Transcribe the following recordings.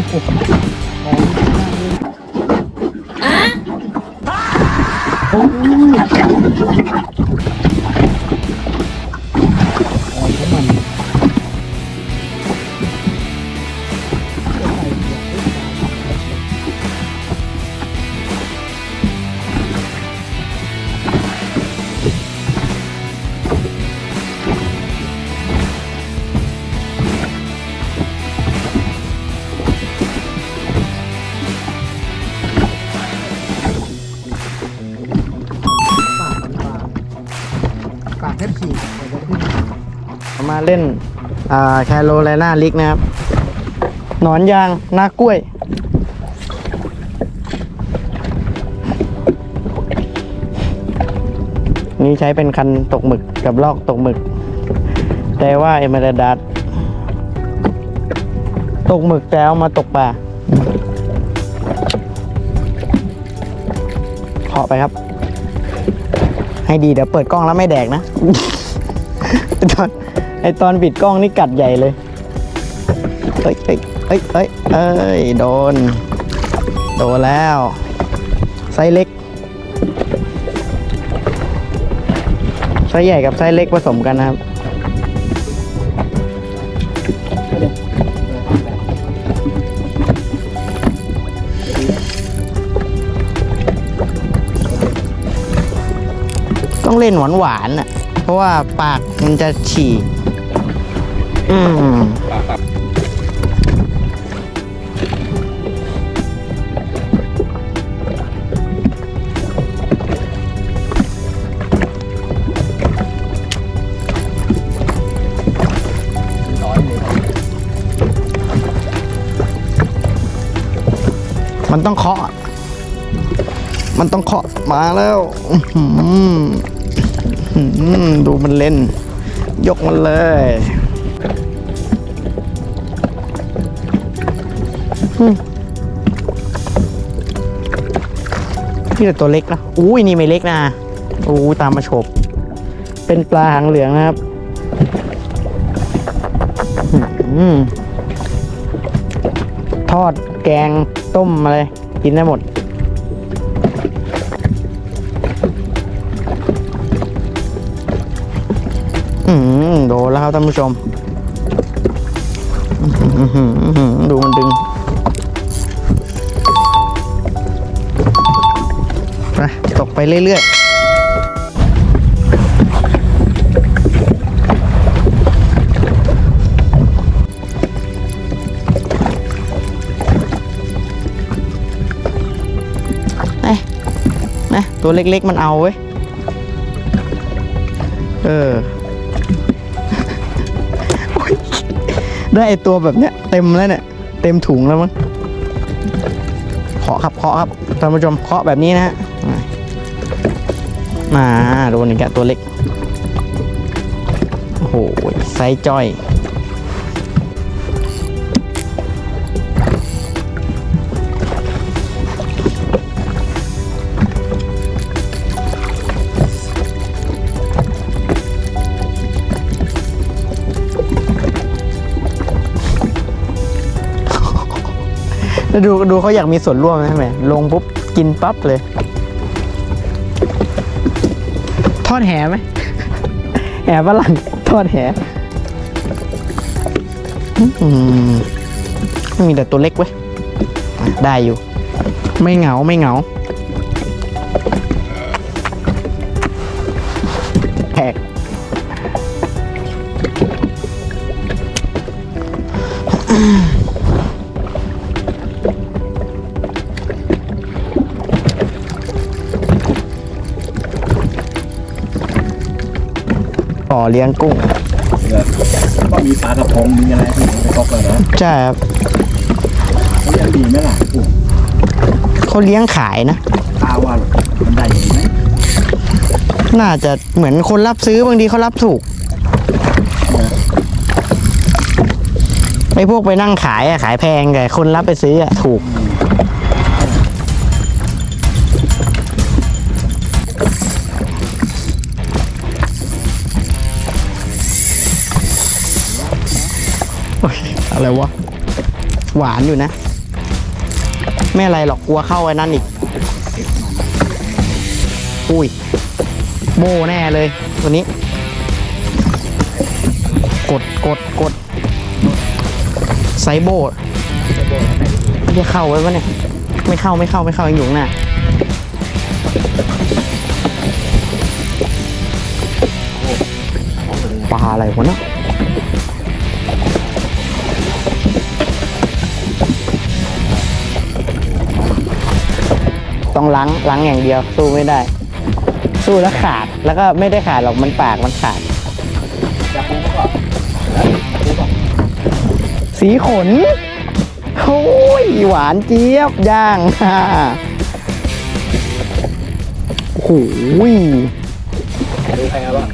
Oh, ปากแทบฉีกกว่าจะขึ้นมาเล่นอ่าแคโรไลนาลิกนะครับ หนอนยางนากล้วย นี่ใช้เป็นคันตกหมึกกับลอกตกหมึก แต่ว่าเอเมเรดัสตกหมึกแต่เอามาตกปลาเคาะไปครับ ให้ดีเดี๋ยวเปิดกล้องแล้วไม่แดกนะ ไอตอนไอตอนปิดกล้องนี่กัดใหญ่เลยเอ้ยเอ้ยเอ้ยเอ้ยเอ้ยโดน โดนแล้วไซส์เล็กไซส์ใหญ่กับไซส์เล็กผสมกันนะครับ ต้องเล่นหวานหวานอะ เพราะว่าปากมันจะฉี่ อืมมันต้องเคาะ มันต้องเคาะมาแล้ว อื ดูมันเล่น ยกมันเลย นี่แต่ตัวเล็กนะ อุ้ยนี่ไม่เล็กนะอู้ตามมาฉบเป็นปลาหางเหลืองนะครับทอดแกงต้มอะไรกินได้หมด อืมโดนแล้วครับท่านผู้ชมดูมันดึงไปตกไปเรื่อยๆนะนะตัวเล็กๆมันเอาเว้ย เออ ได้ไอตัวแบบเนี้ยเต็มแล้วเนี่ย เต็มถุงแล้วมั้งเคาะครับเคาะครับท่านผู้ชมเคาะแบบนี้นะฮะมาโดนอีกแล้วตัวเล็กโอ้โหไซจ้อย แล้วดูดูเขาอยากมีส่วนร่วมนะแม่ลงปุ๊บกินปั๊บเลย ทอดแหไหมแหฝรั่งทอดแหอืมมีแต่ตัวเล็กเว้ยได้อยู่ ไม่เหงาไม่เหงา เลี้ยงกุ้งก็มีปลากระพงมีอะไรที่ในก๊อกเลยนะใช่ครับเขาเรียกดีไหมล่ะปุ๊เขาเลี้ยงขายนะตาว่ามันได้อย่างนี้ไหมน่าจะเหมือนคนรับซื้อบางทีเขารับถูกไอ้พวกไปนั่งขายอะขายแพงแต่คนรับไปซื้ออะถูก อะไรวะ หวานอยู่นะ ไม่อะไรหรอกกลัวเข้าไอ้นั่นอีก อุ้ย โบแน่เลย ตัวนี้ กดกดกดไซโบจะเข้าไว้ปะเนี่ย ไม่เข้าไม่เข้าไม่เข้ายังอยู่หน้าปลาอะไรวะเนาะ ต้องล้างล้างอย่างเดียวสู้ไม่ได้ สู้แล้วขาดแล้วก็ไม่ได้ขาดหรอกมันปากมันขาดจับปูมาก่อนปูก่อนสีขนโอ้ยหวานเจี๊ยบย่างฮ่าโอ้โหยดูใครเอาบ้าง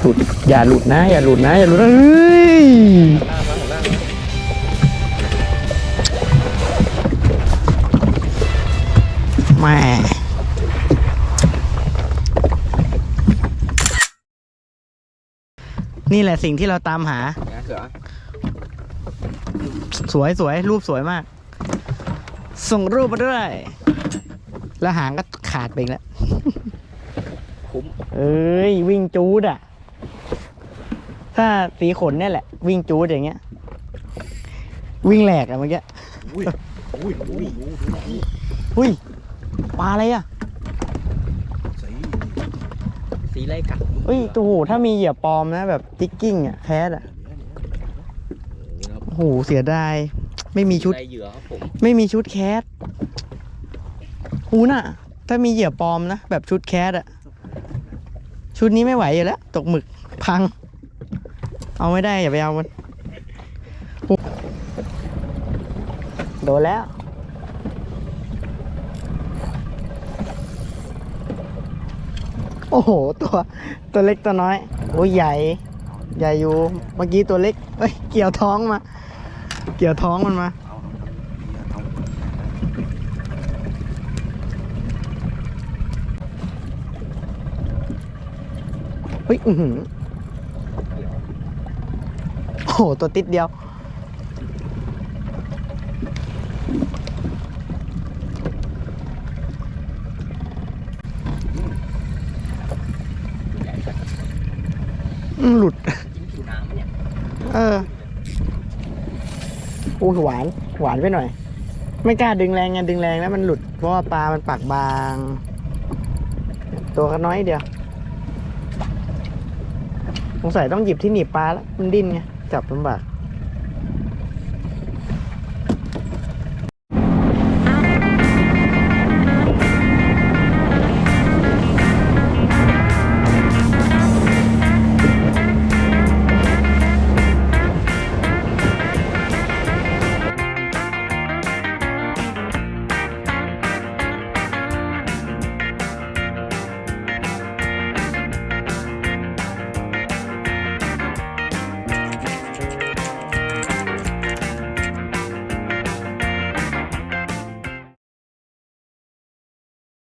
หลุดอย่าหลุดนะ อย่าหลุดนะ อย่าหลุดนะเฮ้ย แม่นี่แหละสิ่งที่เราตามหางานเสือสวยสวยรูปสวยมาก ส่งรูปมาด้วย แล้วหางก็ขาดไปอีกแล้ว คุ้มเอ้ย วิ่งจูดอะ ถ้าสีขนเนี่ยแหละ วิ่งจูดอย่างเงี้ย วิ่งแหลกอะเมื่อกี้อุ้ยอุ้ยอุ้ยอุ้ยอุ้ย ปลาอะไรอะ สีสีไรกัดเอ้ยตัวโหถ้ามีเหยื่อปลอมนะแบบจิกกิ้งอะแคสอะโอ้โหเสียดายไม่มีชุด ไรเหยื่อครับผมไม่มีชุดแคสหูน่ะ ถ้ามีเหยื่อปลอมนะ แบบชุดแคสอะชุดนี้ไม่ไหวอยู่แล้ว ตกหมึกพัง เอาไม่ได้ อย่าไปเอามันหูโดนแล้ว โอ้โห ตัวตัวเล็กตัวน้อย โอ้ยใหญ่ ใหญ่อยู่ เมื่อกี้ตัวเล็กเอ้ย เกี่ยวท้องมา เกี่ยวท้องมันมา เฮ้ย อือหือโอ้โห ตัวติดเดียว หลุดจิ้มผิวน้ำเนี่ยเอออู้หวาน หวานไปหน่อย ไม่กล้าดึงแรงไงดึงแรงแล้วมันหลุด เพราะว่าปลามันปากบาง ตัวก็น้อยเดียว สงสัยต้องหยิบที่หนีบปลาแล้ว มันดิ้นไง จับลำบาก